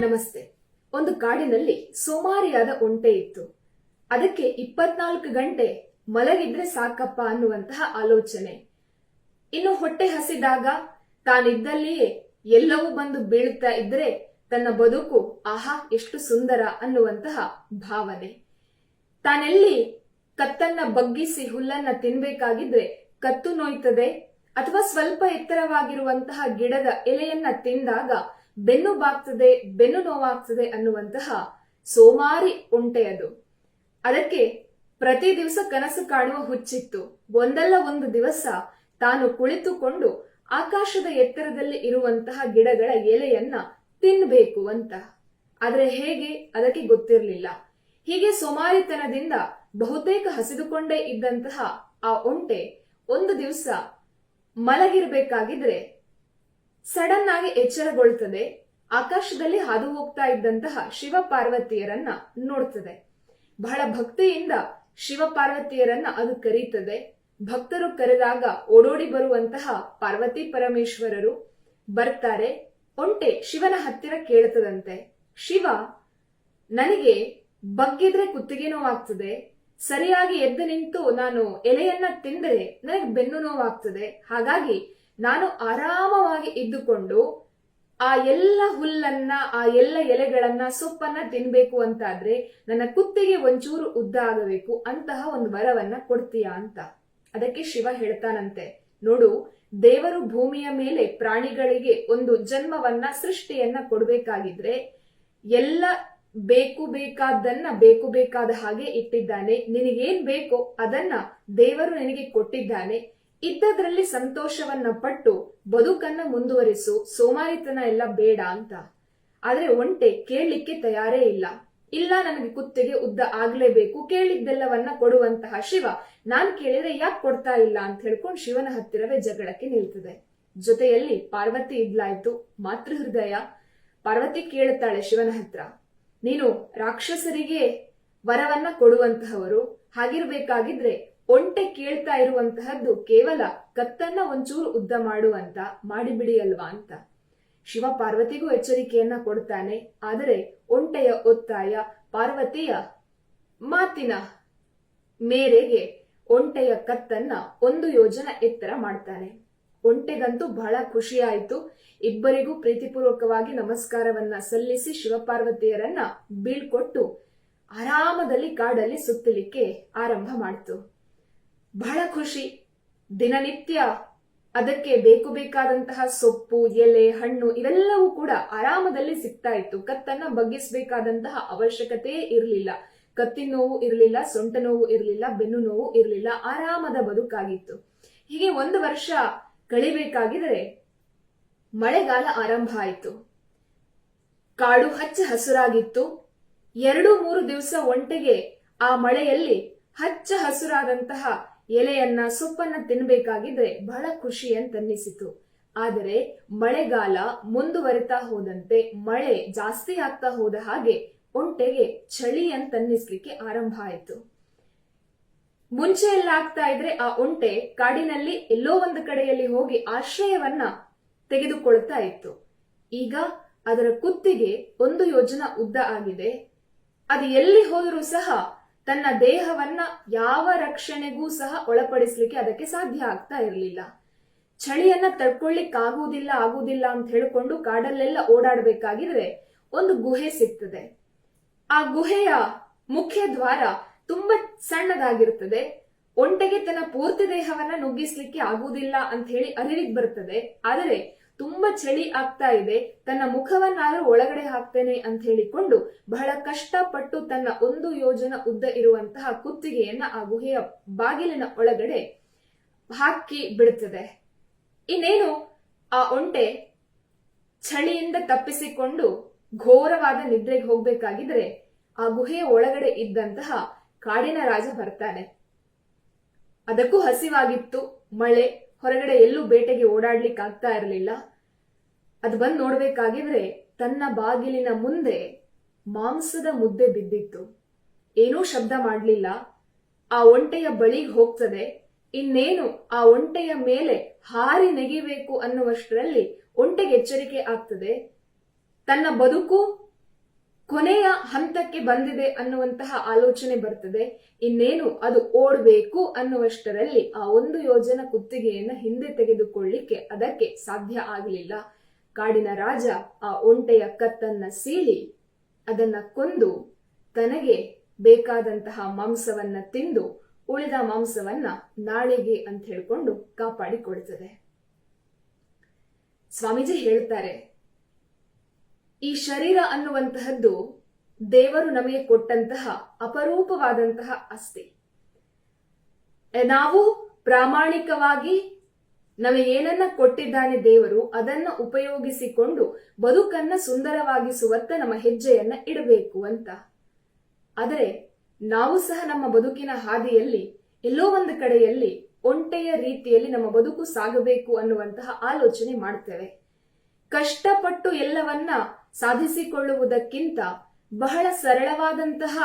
ನಮಸ್ತೆ. ಒಂದು ಕಾಡಿನಲ್ಲಿ ಸೋಮಾರಿಯಾದ ಒಂಟೆ ಇತ್ತು. ಅದಕ್ಕೆ ಇಪ್ಪತ್ನಾಲ್ಕು ಗಂಟೆ ಮಲಗಿದ್ರೆ ಸಾಕಪ್ಪ ಅನ್ನುವಂತಹ ಆಲೋಚನೆ. ಇನ್ನು ಹೊಟ್ಟೆ ಹಸಿದಾಗ ತಾನಿದ್ದಲ್ಲಿಯೇ ಎಲ್ಲವೂ ಬಂದು ಬೀಳ್ತಾ ಇದ್ರೆ ತನ್ನ ಬದುಕು, ಆಹಾ, ಎಷ್ಟು ಸುಂದರ ಅನ್ನುವಂತಹ ಭಾವನೆ. ತಾನೆಲ್ಲಿ ಕತ್ತನ್ನ ಬಗ್ಗಿಸಿ ಹುಲ್ಲನ್ನ ತಿನ್ಬೇಕಾಗಿದ್ರೆ ಕತ್ತು ನೋಯ್ತದೆ ಅಥವಾ ಸ್ವಲ್ಪ ಎತ್ತರವಾಗಿರುವಂತಹ ಗಿಡದ ಎಲೆಯನ್ನ ತಿಂದಾಗ ಬೆನ್ನು ಬಾಗ್ತದೆ, ಬೆನ್ನು ನೋವಾಗ್ತದೆ ಅನ್ನುವಂತಹ ಸೋಮಾರಿ ಉಂಟೆ ಒಂಟೆಯದು. ಅದಕ್ಕೆ ಪ್ರತಿ ದಿವಸ ಕನಸು ಕಾಣುವ ಹುಚ್ಚಿತ್ತು. ಒಂದಲ್ಲ ಒಂದು ದಿವಸ ತಾನು ಕುಳಿತುಕೊಂಡು ಆಕಾಶದ ಎತ್ತರದಲ್ಲಿ ಇರುವಂತಹ ಗಿಡಗಳ ಎಲೆಯನ್ನ ತಿನ್ಬೇಕು ಅಂತ. ಆದ್ರೆ ಹೇಗೆ? ಅದಕ್ಕೆ ಗೊತ್ತಿರಲಿಲ್ಲ. ಹೀಗೆ ಸೋಮಾರಿತನದಿಂದ ಬಹುತೇಕ ಹಸಿದುಕೊಂಡೇ ಇದ್ದಂತಹ ಆ ಒಂಟೆ ಒಂದು ದಿವಸ ಮಲಗಿರ್ಬೇಕಾಗಿದ್ರೆ ಸಡನ್ ಆಗಿ ಎಚ್ಚರಗೊಳ್ತದೆ, ಆಕಾಶದಲ್ಲಿ ಹಾದು ಹೋಗ್ತಾ ಇದ್ದಂತಹ ಶಿವ ಪಾರ್ವತಿಯರನ್ನ ನೋಡ್ತದೆ. ಬಹಳ ಭಕ್ತಿಯಿಂದ ಶಿವ ಪಾರ್ವತಿಯರನ್ನ ಅದು ಕರೀತದೆ. ಭಕ್ತರು ಕರೆದಾಗ ಓಡೋಡಿ ಬರುವಂತಹ ಪಾರ್ವತಿ ಪರಮೇಶ್ವರರು ಬರ್ತಾರೆ. ಒಂಟೆ ಶಿವನ ಹತ್ತಿರ ಕೇಳ್ತದಂತೆ, ಶಿವ, ನನಗೆ ಬಗ್ಗಿದ್ರೆ ಕುತ್ತಿಗೆ ನೋವಾಗ್ತದೆ ಸರಿಯಾಗಿ ಎದ್ದು ನಿಂತು ನಾನು ಎಲೆಯನ್ನ ತಿಂದರೆ ನನಗೆ ಬೆನ್ನು ನೋವಾಗ್ತದೆ. ಹಾಗಾಗಿ ನಾನು ಆರಾಮವಾಗಿ ಇದ್ದುಕೊಂಡು ಆ ಎಲ್ಲ ಹುಲ್ಲನ್ನ, ಆ ಎಲ್ಲ ಎಲೆಗಳನ್ನ, ಸೊಪ್ಪನ್ನ ತಿನ್ಬೇಕು ಅಂತಾದ್ರೆ ನನ್ನ ಕುತ್ತಿಗೆ ಒಂಚೂರು ಉದ್ದ ಆಗಬೇಕು, ಅಂತಹ ಒಂದು ವರವನ್ನ ಕೊಡ್ತೀಯಾ ಅಂತ. ಅದಕ್ಕೆ ಶಿವ ಹೇಳ್ತಾನಂತೆ, ನೋಡು, ದೇವರು ಭೂಮಿಯ ಮೇಲೆ ಪ್ರಾಣಿಗಳಿಗೆ ಒಂದು ಜನ್ಮವನ್ನ, ಸೃಷ್ಟಿಯನ್ನ ಕೊಡ್ಬೇಕಾಗಿದ್ರೆ ಎಲ್ಲ ಬೇಕು ಬೇಕಾದ್ದನ್ನ ಬೇಕು ಬೇಕಾದ ಹಾಗೆ ಇಟ್ಟಿದ್ದಾನೆ. ನಿನಗೇನ್ ಬೇಕೋ ಅದನ್ನ ದೇವರು ನಿನಗೆ ಕೊಟ್ಟಿದ್ದಾನೆ. ಇದ್ದದ್ರಲ್ಲಿ ಸಂತೋಷವನ್ನ ಪಟ್ಟು ಬದುಕನ್ನ ಮುಂದುವರಿಸು. ಸೋಮಾರಿತನ ಎಲ್ಲ ಬೇಡ ಅಂತ. ಆದ್ರೆ ಒಂಟೆ ಕೇಳಲಿಕ್ಕೆ ತಯಾರೇ ಇಲ್ಲ. ಇಲ್ಲ ನನಗೆ ಕುತ್ತಿಗೆ ಉದ್ದ ಆಗ್ಲೇಬೇಕು. ಕೇಳಿದ್ದೆಲ್ಲವನ್ನ ಕೊಡುವಂತಹ ಶಿವ ನಾನ್ ಕೇಳಿದ್ರೆ ಯಾಕೆ ಕೊಡ್ತಾ ಇಲ್ಲ ಅಂತ ಹೇಳ್ಕೊಂಡು ಶಿವನ ಹತ್ತಿರವೇ ಜಗಳಕ್ಕೆ ನಿಲ್ತದೆ. ಜೊತೆಯಲ್ಲಿ ಪಾರ್ವತಿ ಇದ್ಲಾಯ್ತು. ಮಾತೃ ಹೃದಯ ಪಾರ್ವತಿ ಕೇಳುತ್ತಾಳೆ ಶಿವನ ಹತ್ರ. ನೀನು ರಾಕ್ಷಸರಿಗೆ ವರವನ್ನ ಕೊಡುವಂತಹವರು, ಹಾಗಿರ್ಬೇಕಾಗಿದ್ರೆ ಒಂಟೆ ಕೇಳ್ತಾ ಇರುವಂತಹದ್ದು ಕೇವಲ ಕತ್ತನ್ನ ಒಂಚೂರು ಉದ್ದ ಮಾಡುವಂತ ಮಾಡಿಬಿಡಿ ಅಲ್ವಾ ಅಂತ. ಶಿವ ಪಾರ್ವತಿಗೂ ಎಚ್ಚರಿಕೆಯನ್ನ ಕೊಡ್ತಾನೆ, ಆದರೆ ಒಂಟೆಯ ಒತ್ತಾಯ ಪಾರ್ವತಿಯ ಮಾತಿನ ಮೇರೆಗೆ ಒಂಟೆಯ ಕತ್ತನ್ನ ಒಂದು ಯೋಜನ ಎತ್ತರ ಮಾಡ್ತಾನೆ. ಒಂಟೆಗಂತೂ ಬಹಳ ಖುಷಿಯಾಯಿತು. ಇಬ್ಬರಿಗೂ ಪ್ರೀತಿಪೂರ್ವಕವಾಗಿ ನಮಸ್ಕಾರವನ್ನ ಸಲ್ಲಿಸಿ ಶಿವಪಾರ್ವತಿಯರನ್ನ ಬೀಳ್ಕೊಟ್ಟು ಆರಾಮದಲ್ಲಿ ಕಾಡಲ್ಲಿ ಸುತ್ತಲಿಕ್ಕೆ ಆರಂಭ ಮಾಡ್ತು. ಬಹಳ ಖುಷಿ. ದಿನನಿತ್ಯ ಅದಕ್ಕೆ ಬೇಕು ಬೇಕಾದಂತಹ ಸೊಪ್ಪು, ಎಲೆ, ಹಣ್ಣು ಇವೆಲ್ಲವೂ ಕೂಡ ಆರಾಮದಲ್ಲಿ ಸಿಗ್ತಾ ಇತ್ತು. ಕತ್ತನ್ನ ಬಗ್ಗಿಸಬೇಕಾದಂತಹ ಅವಶ್ಯಕತೆಯೇ ಇರಲಿಲ್ಲ. ಕತ್ತಿನ ನೋವು ಇರಲಿಲ್ಲ, ಸೊಂಟ ನೋವು ಇರಲಿಲ್ಲ, ಬೆನ್ನು ನೋವು ಇರಲಿಲ್ಲ, ಆರಾಮದ ಬದುಕಾಗಿತ್ತು. ಹೀಗೆ ಒಂದು ವರ್ಷ ಕಳಿಬೇಕಾಗಿದ್ರೆ ಮಳೆಗಾಲ ಆರಂಭ ಆಯಿತು. ಕಾಡು ಹಚ್ಚ ಹಸುರಾಗಿತ್ತು. ಎರಡು ಮೂರು ದಿವಸ ಒಂಟೆಗೆ ಆ ಮಳೆಯಲ್ಲಿ ಹಚ್ಚ ಹಸುರಾದಂತಹ ಎಲೆಯನ್ನ ಸೊಪ್ಪನ್ನ ತಿನ್ಬೇಕಾಗಿದ್ರೆ ಬಹಳ ಖುಷಿ ಅಂತನ್ನಿಸಿತು. ಆದರೆ ಮಳೆಗಾಲ ಮುಂದುವರಿತಾ ಹೋದಂತೆ ಮಳೆ ಜಾಸ್ತಿ ಆಗ್ತಾ ಹೋದ ಹಾಗೆ ಒಂಟೆಗೆ ಚಳಿ ಅಂತನ್ನಿಸ್ಲಿಕ್ಕೆ ಆರಂಭ ಆಯಿತು. ಮುಂಚೆ ಎಲ್ಲ ಆಗ್ತಾ ಇದ್ರೆ ಆ ಒಂಟೆ ಕಾಡಿನಲ್ಲಿ ಎಲ್ಲೋ ಒಂದು ಕಡೆಯಲ್ಲಿ ಹೋಗಿ ಆಶ್ರಯವನ್ನ ತೆಗೆದುಕೊಳ್ತಾ ಇತ್ತು. ಈಗ ಅದರ ಕುತ್ತಿಗೆ ಒಂದು ಯೋಜನಾ ಉದ್ದ ಆಗಿದೆ. ಅದು ಎಲ್ಲಿ ಹೋದರೂ ಸಹ ತನ್ನ ದೇಹವನ್ನ ಯಾವ ರಕ್ಷಣೆಗೂ ಸಹ ಒಳಪಡಿಸ್ಲಿಕ್ಕೆ ಅದಕ್ಕೆ ಸಾಧ್ಯ ಆಗ್ತಾ ಇರಲಿಲ್ಲ. ಚಳಿಯನ್ನ ತಡ್ಕೊಳ್ಳಿಕ್ಕಾಗುವುದಿಲ್ಲ, ಆಗುವುದಿಲ್ಲ ಅಂತ ಹೇಳಿಕೊಂಡು ಕಾಡಲ್ಲೆಲ್ಲ ಓಡಾಡಬೇಕಾಗಿದ್ರೆ ಒಂದು ಗುಹೆ ಸಿಗ್ತದೆ. ಆ ಗುಹೆಯ ಮುಖ್ಯ ದ್ವಾರ ತುಂಬಾ ಸಣ್ಣದಾಗಿರುತ್ತದೆ ಒಂಟೆಗೆ ತನ್ನ ಪೂರ್ತಿ ದೇಹವನ್ನ ನುಗ್ಗಿಸ್ಲಿಕ್ಕೆ ಆಗುವುದಿಲ್ಲ ಅಂತ ಹೇಳಿ ಅರಿವಿಗೆ ಬರ್ತದೆ. ಆದರೆ ತುಂಬಾ ಚಳಿ ಆಗ್ತಾ ಇದೆ. ತನ್ನ ಮುಖವನ್ನಾದರೂ ಒಳಗಡೆ ಹಾಕ್ತೇನೆ ಅಂತ ಹೇಳಿಕೊಂಡು ಬಹಳ ಕಷ್ಟಪಟ್ಟು ತನ್ನ ಒಂದು ಯೋಜನ ಉದ್ದ ಇರುವಂತಹ ಕುತ್ತಿಗೆಯನ್ನ ಆ ಗುಹೆಯ ಬಾಗಿಲಿನ ಒಳಗಡೆ ಹಾಕಿ ಬಿಡುತ್ತದೆ ಇನ್ನೇನು? ಆ ಒಂಟೆ ಚಳಿಯಿಂದ ತಪ್ಪಿಸಿಕೊಂಡು ಘೋರವಾದ ನಿದ್ರೆಗೆ ಹೋಗ್ಬೇಕಾಗಿದ್ರೆ ಆ ಗುಹೆಯ ಒಳಗಡೆ ಇದ್ದಂತಹ ಕಾಡಿನ ರಾಜ ಬರ್ತಾನೆ. ಅದಕ್ಕೂ ಹಸಿವಾಗಿತ್ತು, ಮಳೆ, ಹೊರಗಡೆ ಎಲ್ಲೂ ಬೇಟೆಗೆ ಓಡಾಡ್ಲಿಕ್ಕೆ ಆಗ್ತಾ ಇರಲಿಲ್ಲ. ಅದು ಬಂದು ನೋಡ್ಬೇಕಾಗಿದ್ರೆ ತನ್ನ ಬಾಗಿಲಿನ ಮುಂದೆ ಮಾಂಸದ ಮುದ್ದೆ ಬಿದ್ದಿತ್ತು. ಏನೂ ಶಬ್ದ ಮಾಡಲಿಲ್ಲ. ಆ ಒಂಟೆಯ ಬಳಿಗೆ ಹೋಗ್ತದೆ. ಇನ್ನೇನು ಆ ಒಂಟೆಯ ಮೇಲೆ ಹಾರಿ ನೆಗಿಬೇಕು ಅನ್ನುವಷ್ಟರಲ್ಲಿ ಒಂಟೆಗೆ ಎಚ್ಚರಿಕೆ ಆಗ್ತದೆ. ತನ್ನ ಬದುಕು ಕೊನೆಯ ಹಂತಕ್ಕೆ ಬಂದಿದೆ ಅನ್ನುವಂತಹ ಆಲೋಚನೆ ಬರ್ತದೆ. ಇನ್ನೇನು ಅದು ಓಡಬೇಕು ಅನ್ನುವಷ್ಟರಲ್ಲಿ ಆ ಒಂದು ಯೋಜನ ಕುತ್ತಿಗೆಯನ್ನ ಹಿಂದೆ ತೆಗೆದುಕೊಳ್ಳಿಕ್ಕೆ ಅದಕ್ಕೆ ಸಾಧ್ಯ ಆಗಲಿಲ್ಲ. ಕಾಡಿನ ರಾಜ ಆ ಒಂಟೆಯ ಕತ್ತನ್ನ ಸೀಳಿ ಅದನ್ನ ಕೊಂದು ತನಗೆ ಬೇಕಾದಂತಹ ಮಾಂಸವನ್ನ ತಿಂದು ಉಳಿದ ಮಾಂಸವನ್ನ ನಾಳೆಗೆ ಅಂತ ಹೇಳ್ಕೊಂಡು ಕಾಪಾಡಿಕೊಳ್ತದೆ. ಸ್ವಾಮೀಜಿ ಹೇಳ್ತಾರೆ ಈ ಶರೀರ ಅನ್ನುವಂತಹದ್ದು ದೇವರು ನಮಗೆ ಕೊಟ್ಟಂತಹ ಅಪರೂಪವಾದಂತಹ ಅಸ್ತಿ. ನಾವು ಪ್ರಾಮಾಣಿಕವಾಗಿ ನಮಗೆ ಏನನ್ನ ಕೊಟ್ಟಿದ್ದಾನೆ ದೇವರು, ಅದನ್ನ ಉಪಯೋಗಿಸಿಕೊಂಡು ಬದುಕನ್ನ ಸುಂದರವಾಗಿಸುವತ್ತ ನಮ್ಮ ಹೆಜ್ಜೆಯನ್ನ ಇಡಬೇಕು ಅಂತ. ಆದರೆ ನಾವು ಸಹ ನಮ್ಮ ಬದುಕಿನ ಹಾದಿಯಲ್ಲಿ, ಎಲ್ಲೋ ಒಂದು ಕಡೆಯಲ್ಲಿ ಒಂಟೆಯ ರೀತಿಯಲ್ಲಿ ನಮ್ಮ ಬದುಕು ಸಾಗಬೇಕು ಅನ್ನುವಂತಹ ಆಲೋಚನೆ ಮಾಡ್ತೇವೆ. ಕಷ್ಟಪಟ್ಟು ಎಲ್ಲವನ್ನ ಸಾಧಿಸಿಕೊಳ್ಳುವುದಕ್ಕಿಂತ ಬಹಳ ಸರಳವಾದಂತಹ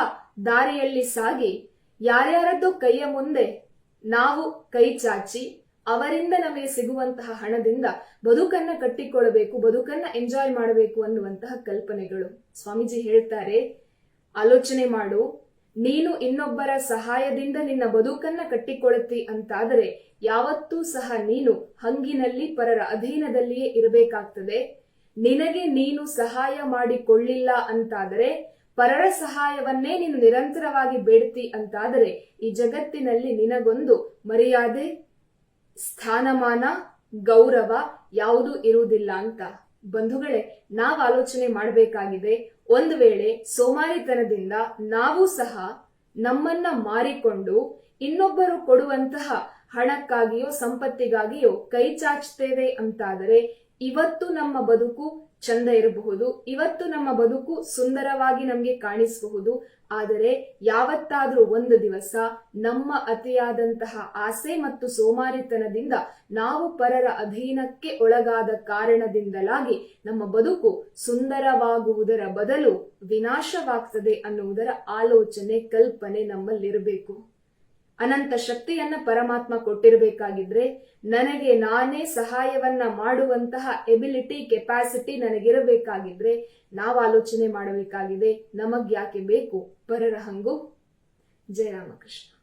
ದಾರಿಯಲ್ಲಿ ಸಾಗಿ ಯಾರ್ಯಾರದ್ದು ಕೈಯ ಮುಂದೆ ನಾವು ಕೈ ಚಾಚಿ ಅವರಿಂದ ನಮಗೆ ಸಿಗುವಂತಹ ಹಣದಿಂದ ಬದುಕನ್ನ ಕಟ್ಟಿಕೊಳ್ಳಬೇಕು, ಬದುಕನ್ನ ಎಂಜಾಯ್ ಮಾಡಬೇಕು ಅನ್ನುವಂತಹ ಕಲ್ಪನೆಗಳು. ಸ್ವಾಮೀಜಿ ಹೇಳ್ತಾರೆ, ಆಲೋಚನೆ ಮಾಡು. ನೀನು ಇನ್ನೊಬ್ಬರ ಸಹಾಯದಿಂದ ನಿನ್ನ ಬದುಕನ್ನ ಕಟ್ಟಿಕೊಳ್ಳುತ್ತಿ ಅಂತಾದರೆ ಯಾವತ್ತೂ ಸಹ ನೀನು ಹಂಗಿನಲ್ಲಿ ಪರರ ಅಧೀನದಲ್ಲಿಯೇ ಇರಬೇಕಾಗ್ತದೆ. ನಿನಗೆ ನೀನು ಸಹಾಯ ಮಾಡಿಕೊಳ್ಳಿಲ್ಲ ಅಂತಾದರೆ ಪರರ ಸಹಾಯವನ್ನೇ ನೀನು ನಿರಂತರವಾಗಿ ಬೇಡ್ತಿ ಅಂತಾದರೆ ಈ ಜಗತ್ತಿನಲ್ಲಿ ನಿನಗೊಂದು ಮರ್ಯಾದೆ, ಸ್ಥಾನಮಾನ, ಗೌರವ ಯಾವುದೂ ಇರುವುದಿಲ್ಲ ಅಂತ. ಬಂಧುಗಳೇ, ನಾವು ಆಲೋಚನೆ ಮಾಡಬೇಕಾಗಿದೆ. ಒಂದು ವೇಳೆ ಸೋಮಾರಿತನದಿಂದ ನಾವು ಸಹ ನಮ್ಮನ್ನ ಮಾರಿಕೊಂಡು ಇನ್ನೊಬ್ಬರು ಕೊಡುವಂತಹ ಹಣಕ್ಕಾಗಿಯೋ, ಸಂಪತ್ತಿಗಾಗಿಯೋ ಕೈ ಚಾಚ್ತೇವೆ ಅಂತಾದರೆ ಇವತ್ತು ನಮ್ಮ ಬದುಕು ಚಂದ ಇರಬಹುದು, ಇವತ್ತು ನಮ್ಮ ಬದುಕು ಸುಂದರವಾಗಿ ನಮಗೆ ಕಾಣಿಸಬಹುದು, ಆದರೆ ಯಾವತ್ತಾದ್ರೂ ಒಂದು ದಿವಸ ನಮ್ಮ ಅತಿಯಾದಂತಹ ಆಸೆ ಮತ್ತು ಸೋಮಾರಿತನದಿಂದ ನಾವು ಪರರ ಅಧೀನಕ್ಕೆ ಒಳಗಾದ ಕಾರಣದಿಂದಲಾಗಿ ನಮ್ಮ ಬದುಕು ಸುಂದರವಾಗುವುದರ ಬದಲು ವಿನಾಶವಾಗ್ತದೆ ಅನ್ನುವುದರ ಆಲೋಚನೆ, ಕಲ್ಪನೆ ನಮ್ಮಲ್ಲಿರಬೇಕು. ಅನಂತ ಶಕ್ತಿಯನ್ನ ಪರಮಾತ್ಮ ಕೊಟ್ಟಿರಬೇಕಾಗಿದ್ರೆ ನನಗೆ ನಾನೇ ಸಹಾಯವನ್ನ ಮಾಡುವಂತಹ ಎಬಿಲಿಟಿ ಕೆಪಾಸಿಟಿ ನನಗಿರಬೇಕಾಗಿದ್ರೆ ನಾವು ಆಲೋಚನೆ ಮಾಡಬೇಕಾಗಿದೆ. ನಮಗ್ ಯಾಕೆ ಬೇಕು? ಪರರ ಹಂಗು ಜಯರಾಮಕೃಷ್ಣ.